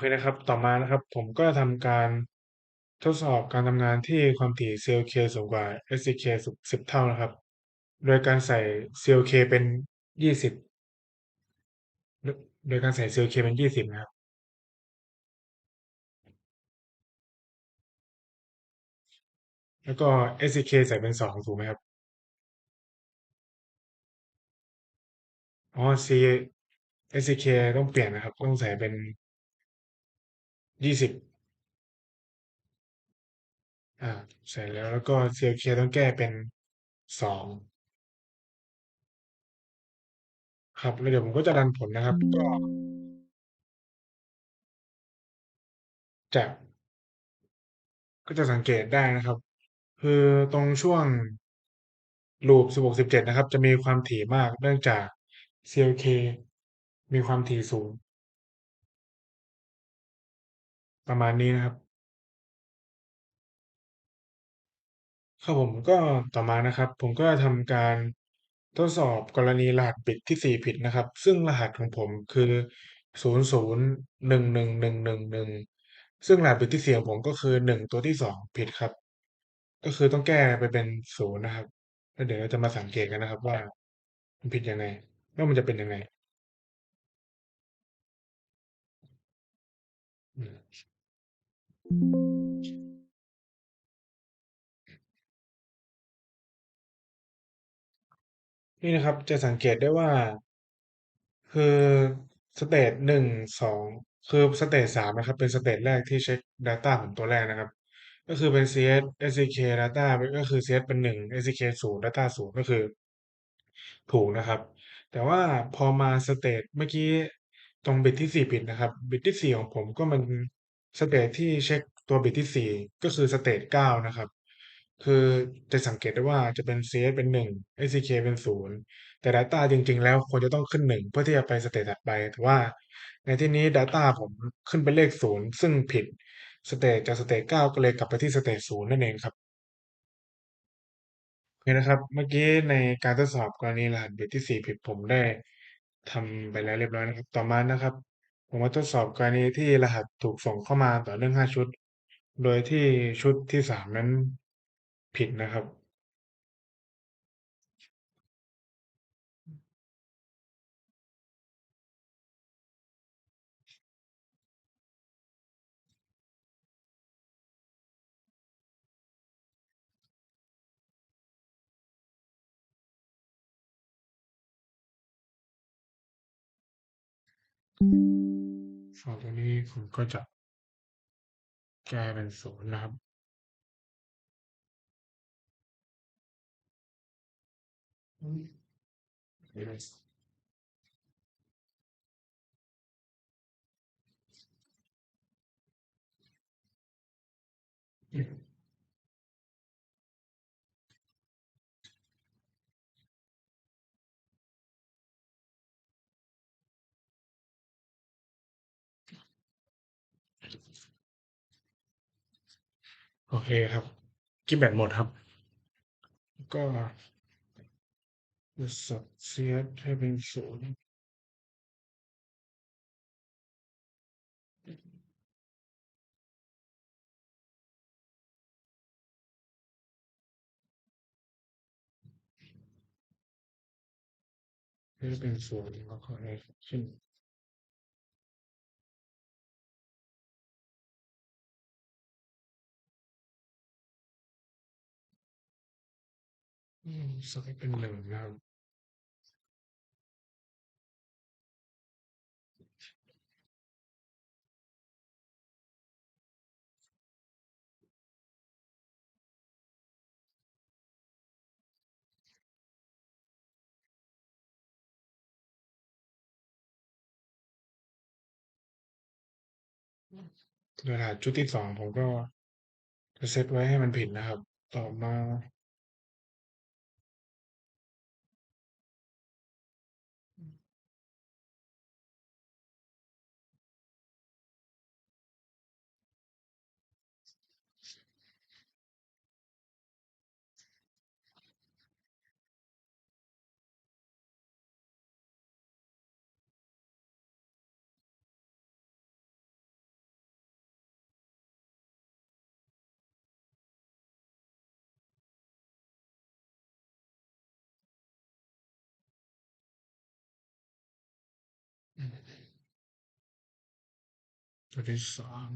เคนะครับ ต่อมานะครับ ผมก็ทำการทดสอบการทำงานที่ความถี่ CLK สูงกว่า SCK สิบสิบเท่านะครับ โดยการใส่ CLK เป็นยี่สิบโดยการใส่ CLK เป็นยี่สิบนะครับ แล้วก็ SCK ใส่เป็นสองถูกไหมครับอ๋อ C SCK ต้องเปลี่ยนนะครับ ต้องใส่เป็น ยี่สิบอ่าใส่แล้วแล้วก็ CLK ต้องแก้เป็นสองครับแล้วเดี๋ยวผมก็จะรันผลนะครับ ก็จะก็จะสังเกตได้นะครับ คือตรงช่วงลูปสิบหกสิบเจ็ดนะครับ จะมีความถี่มากเนื่องจาก CLK มีความถี่สูง ประมาณนี้นะครับ ครับผมก็ต่อมานะครับ ผมก็ทำการทดสอบกรณีรหัสบิตที่สี่ผิดนะครับ ซึ่งรหัสของผมคือศูนย์ศูนย์หนึ่งหนึ่งหนึ่งหนึ่งหนึ่งซึ่งรหัสบิตที่สี่ของผมก็คือหนึ่งตัวที่สองผิดครับ ก็คือต้องแก้ไปเป็นศูนย์นะครับ แล้วเดี๋ยวเราจะมาสังเกตกันนะครับว่า มันผิดยังไงว่ามันจะเป็นยังไงอืม นี่นะครับจะสังเกตได้ว่า คือสเตจหนึ่งสองคือสเตจสามนะครับ เป็นสเตจแรกที่เช็ค Data ผมตัวแรกนะครับ ก็คือเป็น CS SCK Data ก็คือ CS เป็นหนึ่ง SCK ศูนย์ Data ศูนย์ก็คือถูกนะครับ แต่ว่าพอมาสเตจเมื่อกี้ตรงบิตที่สี่ผิดนะครับ บิตที่สี่ของผมก็มัน สเตจที่เช็คตัวบิตที่สี่ก็คือสเตจเก้านะครับ คือจะสังเกตได้ว่าจะเป็น CS เป็นหนึ่ง SCK เป็นศูนย์แต่ Data จริง ๆ แล้วควรจะต้องขึ้นหนึ่งเพื่อที่จะไปสเตจถัดไปแต่ว่าในที่นี้ Data ผมขึ้นเป็นเลขศูนย์ซึ่งผิดสเตจจากสเตจเก้าก็เลยกลับไปที่สเตจศูนย์นั่นเองครับโอเคนะครับ เมื่อกี้ในการทดสอบกรณีรหัสบิตที่สี่ผิดผมได้ทำไปแล้วเรียบร้อยนะครับ ต่อมานะครับ ผมมาทดสอบกรณีที่รหัสถูกส่งเข้ามาต่อเนื่องห้าชุด โดยที่ชุดที่สามนั้นผิดนะครับ สองตัวนี้ผมก็จะแก้เป็นศูนย์นะครับ โอเคครับกิบแบตหมดครับ ก็จะสับเซียให้เป็นศูนย์ให้เป็นศูนย์แล้วก็ให้ขึ้น สักเป็นหนึ่งนะครับกระดาชุดที่สองผมก็จะเซตไว้ให้มันผิดนะครับ ต่อมา ตัวที่สาม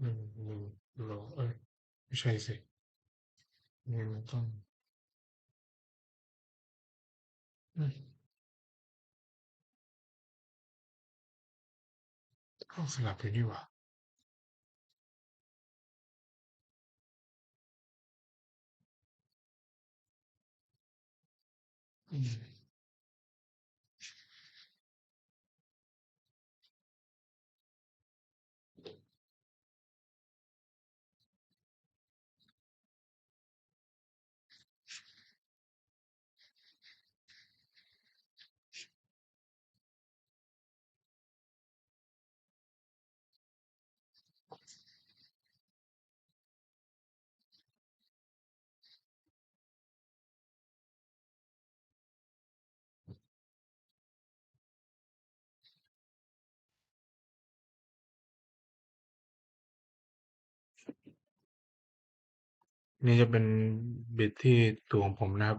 หนึ่งหนึ่งโลเอ้ยไม่ใช่สินี่มันต้องอืมต้องสลับอยู่นี่หว่าอืม นี่จะเป็นบิตที่ตัวของผมนะครับ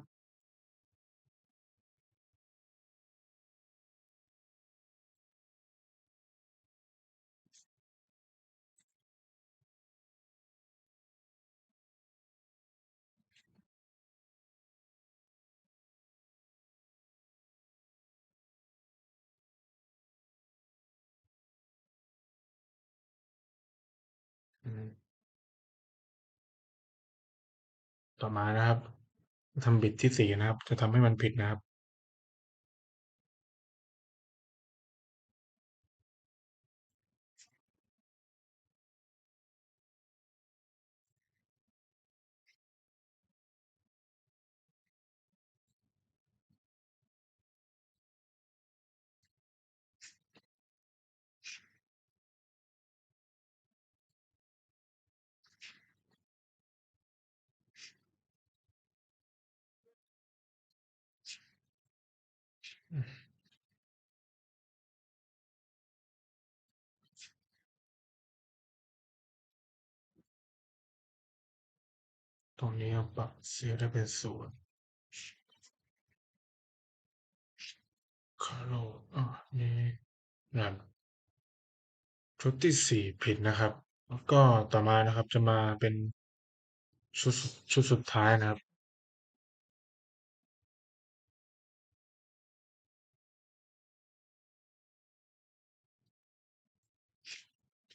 อืม ต่อมานะครับ ทำบิตที่สี่นะครับ จะทำให้มันผิดนะครับ ตรงนี้ปรับเซตได้เป็นศูนย์คาร์โลอ่านี่นะครับชุดที่สี่ผิดนะครับ แล้วก็ต่อมานะครับจะมาเป็นชุดชุดสุดท้ายนะครับ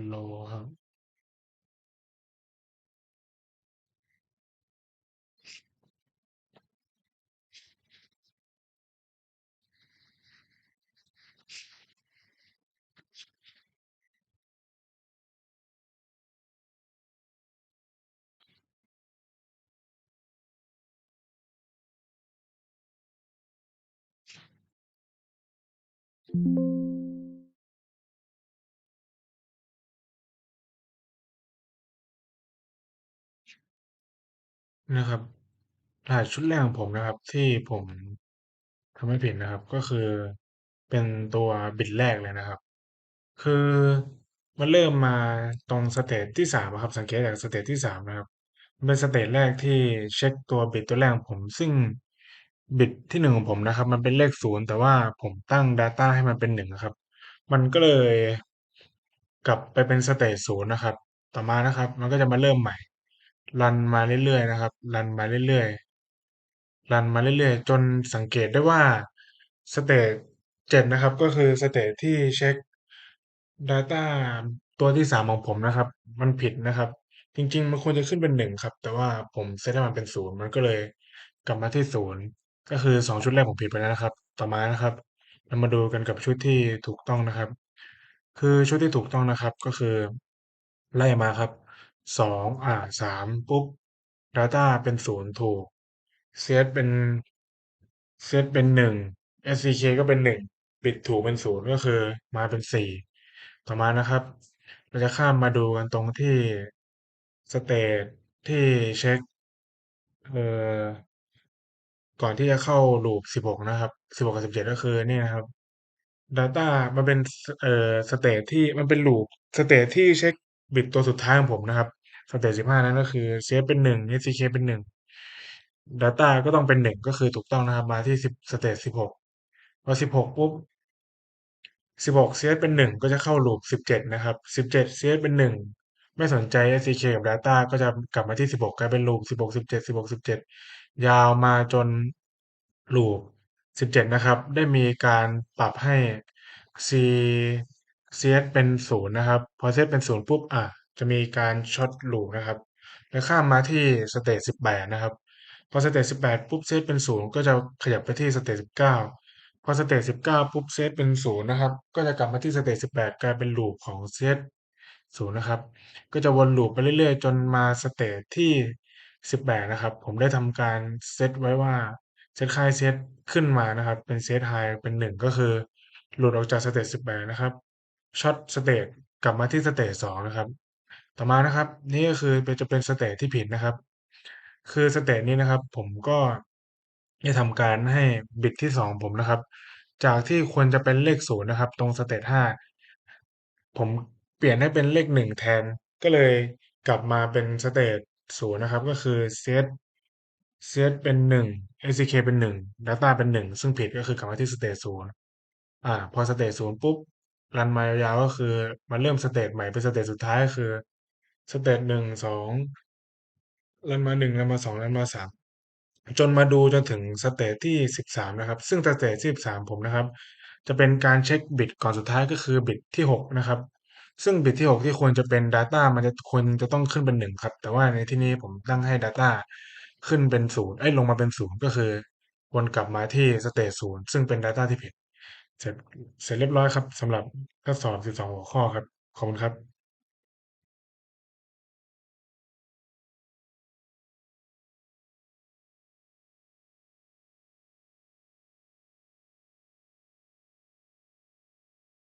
นครับ นะครับ รหัสชุดแรกของผมนะครับ ที่ผมทำไม่ผิดนะครับ ก็คือเป็นตัวบิตแรกเลยนะครับ คือมันเริ่มมาตรงสเตจที่สามอะครับ สังเกตจากสเตจที่สามนะครับมันเป็นสเตจแรกที่เช็คตัวบิตตัวแรกของผม ซึ่งบิตที่หนึ่งของผมนะครับ มันเป็นเลขศูนย์แต่ว่าผมตั้ง Data ให้มันเป็นหนึ่งครับ มันก็เลยกลับไปเป็นสเตจศูนย์นะครับ ต่อมานะครับ มันก็จะมาเริ่มใหม่ รันมาเรื่อยๆนะครับ รันมาเรื่อยๆ รันมาเรื่อยๆ จนสังเกตได้ว่าสเตจเจ็ดนะครับ ก็คือสเตจที่เช็ค Data ตัวที่สามของผมนะครับ มันผิดนะครับ จริง ๆ มันควรจะขึ้นเป็นหนึ่งครับ แต่ว่าผมเซตให้มันเป็นศูนย์มันก็เลยกลับมาที่ศูนย์ก็คือสองชุดแรกผมผิดไปแล้วนะครับ ต่อมานะครับ เรามาดูกันกับชุดที่ถูกต้องนะครับ คือชุดที่ถูกต้องนะครับก็คือไล่มาครับ สองอ่าสามปุ๊บ Data เป็นศูนย์ถูกเซตเป็นเซตเป็นหนึ่ง SCK ก็เป็นหนึ่งบิดถูกเป็นศูนย์ก็คือมาเป็นสี่ต่อมานะครับ เราจะข้ามมาดูกันตรงที่สเตทที่เช็คเอ่อก่อนที่จะเข้าลูปสิบหกนะครับสิบหกกับสิบเจ็ดก็คือนี่นะครับ Data มันเป็นเอ่อสเตทที่มันเป็นลูปสเตทที่เช็คบิตตัวสุดท้ายของผมนะครับ สเตทสิบห้านั้นก็คือ CF เป็นหนึ่ง SCK เป็นหนึ่ง Data ก็ต้องเป็นหนึ่งก็คือถูกต้องนะครับมาที่สิบสเตทสิบหกพอสิบหกปุ๊บสิบหก CS เป็นหนึ่งก็จะเข้าลูปสิบเจ็ดนะครับสิบเจ็ด CS เป็นหนึ่งไม่สนใจ SCK กับ Data ก็จะกลับมาที่สิบหกกลายเป็นลูปสิบหกสิบเจ็ดสิบหกสิบเจ็ดยาวมาจนลูปสิบเจ็ดนะครับ ได้มีการปรับให้ C CS เป็นศูนย์นะครับ พอ CS เป็นศูนย์ปุ๊บอะ จะมีการช็อตลูปนะครับ แล้วข้ามมาที่สเตจสิบแปดนะครับ พอสเตจสิบแปดปุ๊บเซตเป็นศูนย์ก็จะขยับไปที่สเตจสิบเก้าพอสเตจสิบเก้าปุ๊บเซตเป็นศูนย์นะครับ ก็จะกลับมาที่สเตจสิบแปดกลายเป็นลูปของเซตศูนย์นะครับ ก็จะวนลูปไปเรื่อยๆ จนมาสเตจที่สิบแปดนะครับ ผมได้ทำการเซตไว้ว่าเซตค่าเซตขึ้นมานะครับ เป็นเซตไฮเป็นหนึ่งก็คือ หลุดออกจากสเตจสิบแปดนะครับช็อตสเตจกลับมาที่สเตจสองนะครับ ต่อมานะครับ นี่ก็คือเป็นจะเป็นสเตจที่ผิดนะครับ คือสเตจนี้นะครับ ผมก็ได้ทำการให้บิตที่สองผมนะครับ จากที่ควรจะเป็นเลขศูนย์นะครับ ตรงสเตจห้าผมเปลี่ยนให้เป็นเลขหนึ่งแทน ก็เลยกลับมาเป็นสเตจศูนย์นะครับ ก็คือเซตเซตเป็นหนึ่ง SCK เป็นหนึ่ง Data เป็นหนึ่งซึ่งผิดก็คือกลับมาที่สเตจศูนย์อ่า พอสเตจศูนย์ปุ๊บ รันมายาวๆ ก็คือมันเริ่มสเตจใหม่เป็นสเตจสุดท้ายก็คือสเตจหนึ่งสองรันมาหนึ่งรันมาสองรันมาสามจนมาดูจนถึงสเตจที่สิบสามนะครับ ซึ่งสเตจที่สิบสามผมนะครับ จะเป็นการเช็คบิตก่อนสุดท้ายก็คือบิตที่หกนะครับ ซึ่งบิตที่หกที่ควรจะเป็น Data มันจะควรจะต้องขึ้นเป็นหนึ่งครับ แต่ว่าในที่นี้ผมตั้งให้ Data ขึ้นเป็นศูนย์เอ้ลงมาเป็นศูนย์ก็คือวนกลับมาที่สเตจศูนย์ซึ่งเป็น Data ที่ผิด เสร็จเสร็จเรียบร้อยครับสำหรับข้อสอบ 12 หัวข้อครับ ขอบคุณครับ